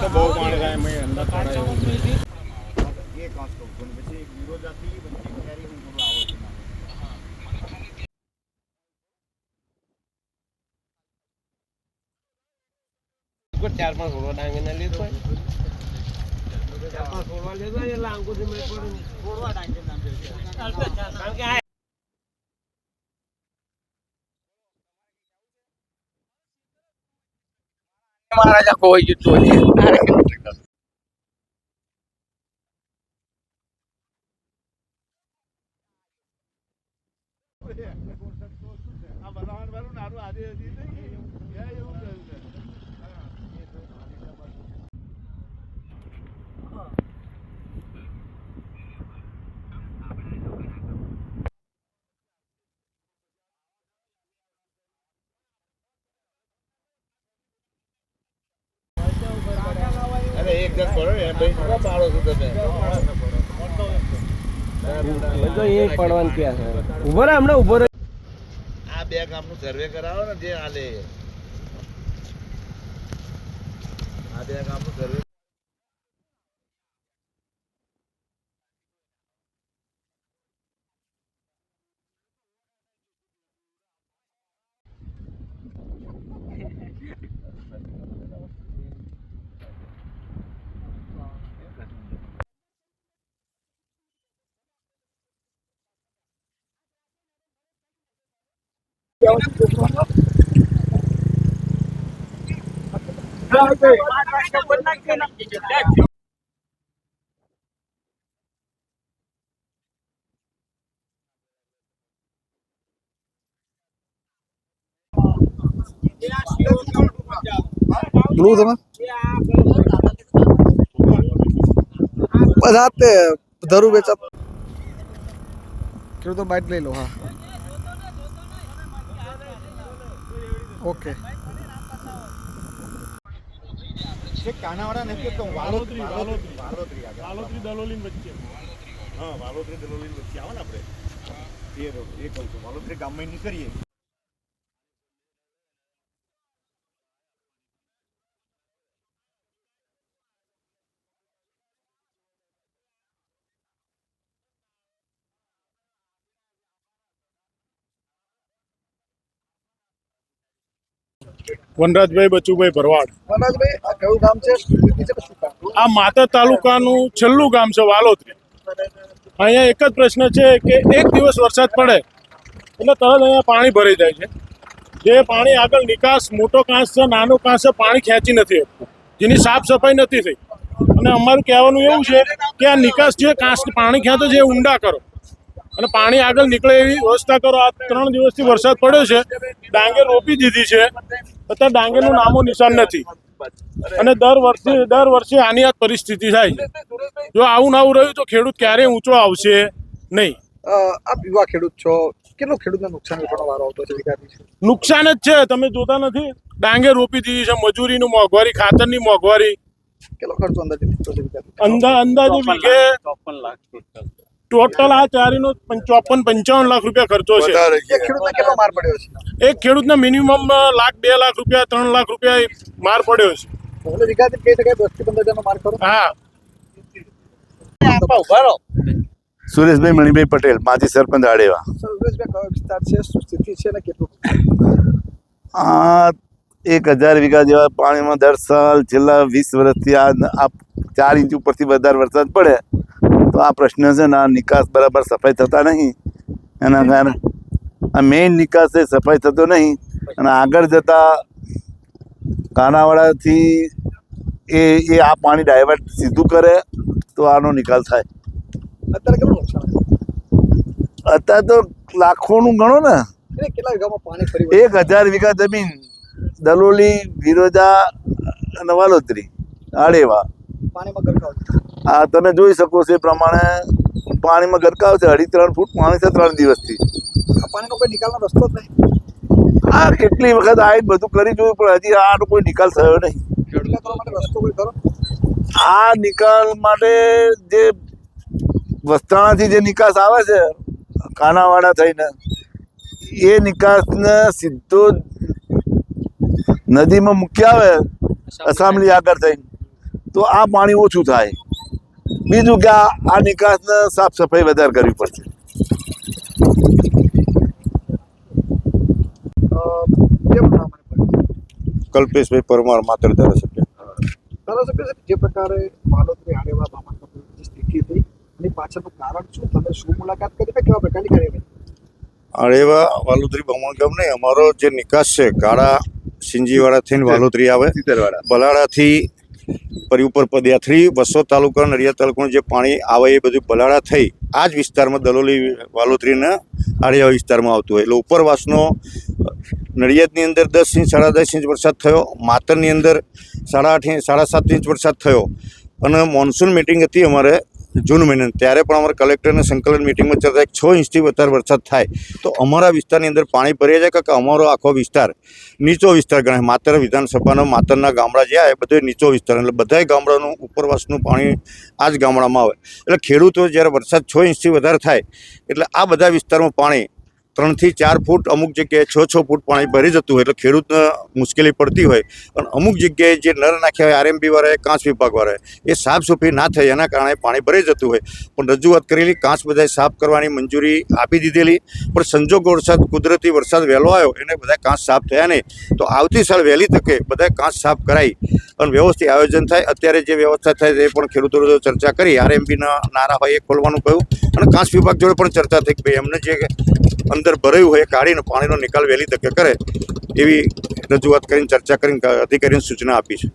તો બહુ પાણી થાય મેં અંદર પાંચસો થોડા ઓગણીસથી એ કાંસ કહું છું અને પછી એક વિરોધાથી વચ્ચે ક્યારેય હું થોડું આવો છું ચાર પાંચ સોળવા ડાંગીને લીધો હોય. ચાર પાંચ સોળવા લીધો હોય એટલે આંગુઠી મેળ પડે ને. છોડવા ડાંગર નામ છે. કારણ કે મહારાજા કોઈ જીતતો છે આ બનાવવાનું આજે હજી નહીં એ એવું કહ્યું છે અરે એક ને ભાઈ શું પાડો છો તમે બધો એ પડવાનું ક્યાં છે ઊભો રે હમણાં ઊભો રે આ બે ગામનું સર્વે કરાવો ને જે હાલે. આ બે ગામનું સર્વે બ્લુ તમે? આ ધરું બેચા ખેડૂતો બાઇટ લઈ લો હા. ઓકે. છે કાનાવાડા નથી તો વાલોત્રી વાલોત્રી વાલોત્રી. વાલોત્રી દલોલીન વચ્ચે. હા વાલોત્રી દલોલીન વચ્ચે. આવે ને આપણે. એ એ કહું છું? વાલોત્રી ગામમાં નીકળીએ. વનરાજભાઈ બચુભાઈ ભરવાડ. મનોજભાઈ આ કયું ગામ છે? આ માતા તાલુકાનું છેલ્લું ગામ છે વાલોત્રી. અહીંયા એક જ પ્રશ્ન છે કે એક દિવસ વરસાદ પડે એટલે તરત અહીંયા પાણી ભરાઈ જાય છે. જે પાણી આગળ નિકાસ મોટો કાંસ છે નાનો કાંસ છે પાણી ખેંચી નથી જેની સાફ સફાઈ નથી થઈ. અને અમારું કહેવાનું એવું છે કે આ નિકાસ જે કાંસ પાણી ખેંચો છે એ ઊંડા કરો. અને પાણી આગળ નીકળે એવી વ્યવસ્થા કરો. આ ત્રણ દિવસથી વરસાદ પડ્યો છે. ડાંગર રોપી દીધી છે. અત્યારે ડાંગરનું નામો નિશાન નથી. અને દર વર્ષે દર વર્ષે આની આ પરિસ્થિતિ થાય છે. જો આવું ના આવું રહ્યું તો ખેડૂત ક્યારેય ઊંચો આવશે નહીં. આપ યુવા ખેડૂત છો. કેટલું ખેડૂતને નુકસાન વેઠવાનો વારો આવતો છે નુકસાન જ છે. તમે જોતા નથી. ડાંગે રોપી દીધી છે. મજૂરીનું મોંઘવારી ખાતરની મોંઘવારી. કેટલો ખર્ચો અંદાજે અંદાજે વીઘે ચોપન વીઘે ટોટલ આ ચારીનો ચોપન પંચાવન લાખ રૂપિયા ખર્ચો છે. એક ખેડૂતને કેટલો માર પડ્યો છે? એક ખેડૂતને મિનિમમ લાખ બે લાખ રૂપિયા ત્રણ લાખ રૂપિયા માર પડ્યો છે. હા. સુરેશભાઈ મણિભાઈ પટેલ માજી સરપંચ આડેવા. સુરેશભાઈ કયો વિસ્તાર છે? શું છે અને કેટલું? આ એક હજાર વીઘા જેવા પાણીમાં દર સાલ છેલ્લા વીસ વર્ષથી આ આ ચાર ઇંચ ઉપરથી વધારે વરસાદ પડે. તો આ પ્રશ્ન છે ને આ નિકાસ બરાબર સફાઈ થતા નહીં. એના કારણે આ મેઇન નિકાસ એ સફાઈ થતો નહીં. અને આગળ જતા કાનાવાડાથી એ એ આ પાણી ડાયવર્ટ સીધું કરે તો આનો નિકાલ થાય. અત્યારે કેટલું નુકસાન અત્યારે તો લાખોનું ગણો ને. એક હજાર વીઘા જમીન દલોલી વિરોજા અને વાલોતરી આડેવા. પાણીમાં ગરકાવ. આ તમે જોઈ શકો છો એ પ્રમાણે પાણીમાં ગરકાવ છે. અઢી ત્રણ ફૂટ પાણી છે ત્રણ દિવસથી. આ પાણીનો કોઈ નિકાલનો રસ્તો જ નહીં. આ કેટલી વખત આ બધું કરી જોયું પણ હજી આનો કોઈ નિકાલ થયો નહીં. આ નિકાલ માટે જે વસ્ત્રાણાથી જે નિકાસ આવે છે કાનાવાડા થઈને એ નિકાસને સીધો નદીમાં મૂકી આવે અસામલી આગળ થઈ તો આ પાણી ઓછું થાય. બીજું કે આ નિકાસને સાફ સફાઈ વધારે કરવી પડશે? કલ્પેશભાઈ પરમાર માત્ર ધારાસભ્ય. ધારાસભ્ય સાહેબ, જે પ્રકારે માલોત્રી આડેવા બાબતમાં કોઈ સ્થિતિ હતી એની પાછળનું કારણ શું? તમે શું મુલાકાત કરી કેવા પ્રકારની કાર્યવાહી? આડેવા વાલોત્રી બમણ ગામ નહીં અમારો જે નિકાસ છે ગાળા સિંજીવાળા થઈને વાલોત્રી આવે સિત્તેરવાળા બલાડાથી પરી ઉપર પદયાત્રી બસો તાલુકા, નડિયાદ તાલુકાનું જે પાણી આવે એ બધું પલાળા થઈ, આ જ વિસ્તારમાં દલોલી, વાલોતરીના આડિયા વિસ્તારમાં આવતું હોય. એટલે ઉપરવાસનો, નડિયાદની અંદર દસ ઇંચ, સાડા દસ ઇંચ વરસાદ થયો. માતરની અંદર સાડા આઠ સાડા સાત ઇંચ વરસાદ થયો. અને મોન્સૂન મિટિંગ હતી અમારે. જૂન મહિના ત્યારે પણ અમારે કલેક્ટરને સંકલન મિટિંગમાં ચર્ચા છ ઇંચથી વધારે વરસાદ થાય. તો અમારા વિસ્તારની અંદર પાણી ભરી જાય કે અમારો આખો વિસ્તાર? નીચો વિસ્તાર ગણાય. માત્ર વિધાનસભાનો, માતરના ગામડા જે આવે બધો નીચો વિસ્તાર. એટલે બધાય ગામડાનું ઉપરવાસનું પાણી આ જ ગામડામાં આવે. એટલે ખેડૂતો જ્યારે વરસાદ છ ઇંચથી વધારે થાય, એટલે આ બધા વિસ્તારમાં પાણી ત્રણથી ચાર ફૂટ અમુક જગ્યાએ છ છ ફૂટ પાણી ભરી જતું હોય એટલે ખેડૂતને મુશ્કેલી પડતી હોય. અને અમુક જગ્યાએ જે નર નાખ્યા હોય આરએમબી વાળાએ કાંચ વિભાગવાળાએ એ સાફ સફાઈ ના થઈ એના કારણે પાણી ભરાઈ જતું હોય. પણ રજૂઆત કરેલી કાંચ બધાએ સાફ કરવાની મંજૂરી આપી દીધેલી, પણ સંજોગો વરસાદ, કુદરતી વરસાદ વહેલો આવ્યો, એને બધા કાંચ સાફ થયા નહીં. તો આવતી સાલ વહેલી તકે બધા કાંચ સાફ કરાઈ અને વ્યવસ્થિત આયોજન થાય. અત્યારે જે વ્યવસ્થા થાય તે પણ ખેડૂતો ચર્ચા કરી. આરએમબીના નારા હોય એ ખોલવાનું કહ્યું અને કાંચ વિભાગ જોડે પણ ચર્ચા થઈ કે ભાઈ એમને જે અંદર ભરાયું હોય એ કાઢીને પાણીનો નિકાલ વહેલી તકે કરે એવી રજૂઆત કરીને ચર્ચા કરીને અધિકારીને સૂચના આપી છે.